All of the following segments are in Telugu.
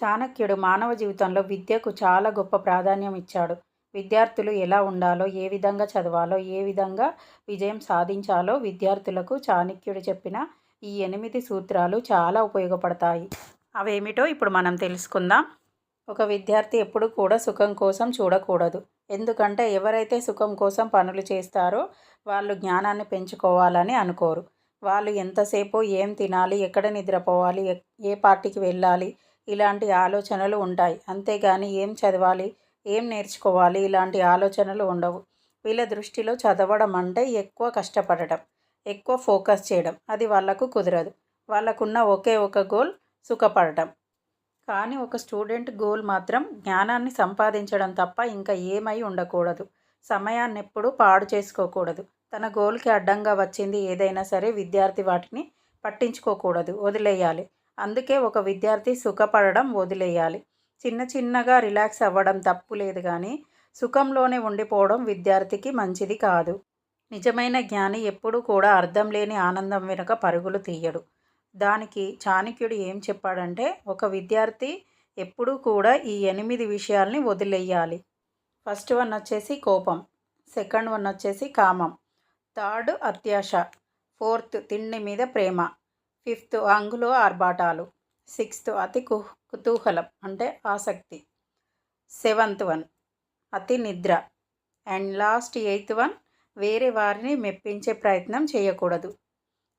చాణక్యుడు మానవ జీవితంలో విద్యకు చాలా గొప్ప ప్రాధాన్యం ఇచ్చాడు. విద్యార్థులు ఎలా ఉండాలో, ఏ విధంగా చదవాలో, ఏ విధంగా విజయం సాధించాలో విద్యార్థులకు చాణక్యుడు చెప్పిన ఈ ఎనిమిది సూత్రాలు చాలా ఉపయోగపడతాయి. అవేమిటో ఇప్పుడు మనం తెలుసుకుందాం. ఒక విద్యార్థి ఎప్పుడు కూడా సుఖం కోసం చూడకూడదు. ఎందుకంటే ఎవరైతే సుఖం కోసం పనులు చేస్తారో వాళ్ళు జ్ఞానాన్ని పెంచుకోవాలని అనుకోరు. వాళ్ళు ఎంతసేపు ఏం తినాలి, ఎక్కడ నిద్రపోవాలి, ఏ పార్టీకి వెళ్ళాలి ఇలాంటి ఆలోచనలు ఉంటాయి. అంతేగాని ఏం చదవాలి, ఏం నేర్చుకోవాలి ఇలాంటి ఆలోచనలు ఉండవు. వీళ్ళ దృష్టిలో చదవడం అంటే ఎక్కువ కష్టపడటం, ఎక్కువ ఫోకస్ చేయడం. అది వాళ్ళకు కుదరదు. వాళ్ళకున్న ఒకే ఒక గోల్ సుఖపడటం. కానీ ఒక స్టూడెంట్ గోల్ మాత్రం జ్ఞానాన్ని సంపాదించడం తప్ప ఇంకా ఏమై ఉండకూడదు. సమయాన్ని ఎప్పుడూ పాడు చేసుకోకూడదు. తన గోల్కి అడ్డంగా వచ్చింది ఏదైనా సరే విద్యార్థి వాటిని పట్టించుకోకూడదు, వదిలేయాలి. అందుకే ఒక విద్యార్థి సుఖపడడం వదిలేయాలి. చిన్న చిన్నగా రిలాక్స్ అవ్వడం తప్పు లేదు కానీ సుఖంలోనే ఉండిపోవడం విద్యార్థికి మంచిది కాదు. నిజమైన జ్ఞాని ఎప్పుడూ కూడా అర్థం లేని ఆనందం వెనుక పరుగులు తీయడు. దానికి చాణక్యుడు ఏం చెప్పాడంటే ఒక విద్యార్థి ఎప్పుడూ కూడా ఈ ఎనిమిది విషయాల్ని వదిలేయాలి ఫస్ట్ వన్ వచ్చేసి కోపం, సెకండ్ వన్ వచ్చేసి కామం, థర్డ్ అత్యాశ, ఫోర్త్ తిండి మీద ప్రేమ, ఫిఫ్త్ అంగులో ఆర్భాటాలు, సిక్స్త్ అతి కు కుతూహలం అంటే ఆసక్తి, సెవెంత్ వన్ అతి నిద్ర అండ్ లాస్ట్ ఎయిత్ వన్ వేరే వారిని మెప్పించే ప్రయత్నం చేయకూడదు.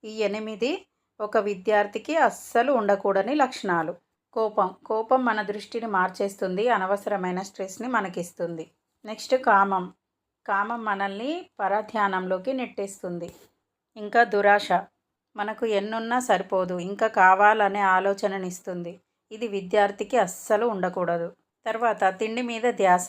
ఈ ఎనిమిది ఒక విద్యార్థికి అస్సలు ఉండకూడని లక్షణాలు. కోపం కోపం మన దృష్టిని మార్చేస్తుంది. అనవసరమైన స్ట్రెస్ని మనకిస్తుంది. నెక్స్ట్ కామం కామం మనల్ని పరధ్యానంలోకి నెట్టేస్తుంది. ఇంకా దురాశ మనకు ఎన్నున్నా సరిపోదు ఇంకా కావాలనే ఆలోచననిస్తుంది. ఇది విద్యార్థికి అస్సలు ఉండకూడదు. తర్వాత తిండి మీద ధ్యాస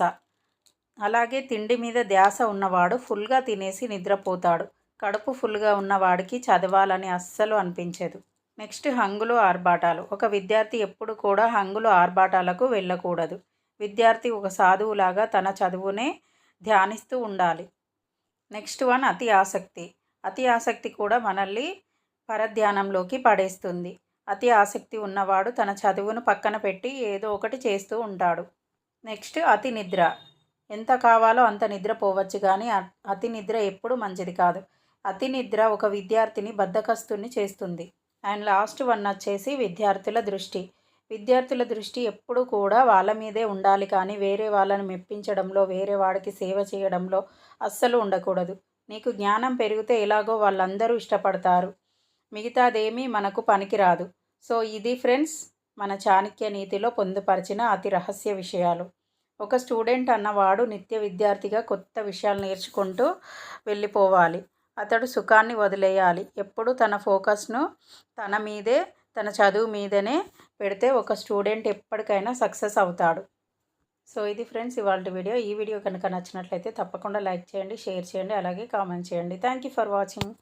అలాగే తిండి మీద ధ్యాస ఉన్నవాడు ఫుల్గా తినేసి నిద్రపోతాడు. కడుపు ఫుల్గా ఉన్నవాడికి చదవాలని అస్సలు అనిపించదు. నెక్స్ట్ హంగులు ఆర్భాటాలు ఒక విద్యార్థి ఎప్పుడు కూడా హంగులు ఆర్భాటాలకు వెళ్ళకూడదు. విద్యార్థి ఒక సాధువులాగా తన చదువునే ధ్యానిస్తూ ఉండాలి. నెక్స్ట్ వన్ అతి ఆసక్తి అతి ఆసక్తి కూడా మనల్ని పరధ్యానంలోకి పడేస్తుంది. అతి ఆసక్తి ఉన్నవాడు తన చదువును పక్కన పెట్టి ఏదో ఒకటి చేస్తూ ఉంటాడు. నెక్స్ట్ అతి నిద్ర ఎంత కావాలో అంత నిద్రపోవచ్చు కానీ అతి నిద్ర ఎప్పుడు మంచిది కాదు. అతి నిద్ర ఒక విద్యార్థిని బద్దకస్తుని చేస్తుంది. అండ్ లాస్ట్ వన్ వచ్చేసి విద్యార్థుల దృష్టి విద్యార్థుల దృష్టి ఎప్పుడు కూడా వాళ్ళ మీదే ఉండాలి కానీ వేరే వాళ్ళని మెప్పించడంలో, వేరే వాడికి సేవ చేయడంలో అస్సలు ఉండకూడదు. నీకు జ్ఞానం పెరిగితే ఎలాగో వాళ్ళందరూ ఇష్టపడతారు. మిగతాదేమీ మనకు పనికిరాదు. సో ఇది ఫ్రెండ్స్ మన చాణక్య నీతిలో పొందుపరిచిన అతి రహస్య విషయాలు. ఒక స్టూడెంట్ అన్నవాడు నిత్య విద్యార్థిగా కొత్త విషయాలు నేర్చుకుంటూ వెళ్ళిపోవాలి. అతడు సుఖాన్ని వదిలేయాలి. ఎప్పుడూ తన ఫోకస్ను తన మీదే, తన చదువు మీదనే పెడితే ఒక స్టూడెంట్ ఎప్పటికైనా సక్సెస్ అవుతాడు. సో ఇది ఫ్రెండ్స్ ఇవాళ వీడియో. ఈ వీడియో కనుక నచ్చినట్లయితే తప్పకుండా లైక్ చేయండి, షేర్ చేయండి, అలాగే కామెంట్ చేయండి. Thank you for watching.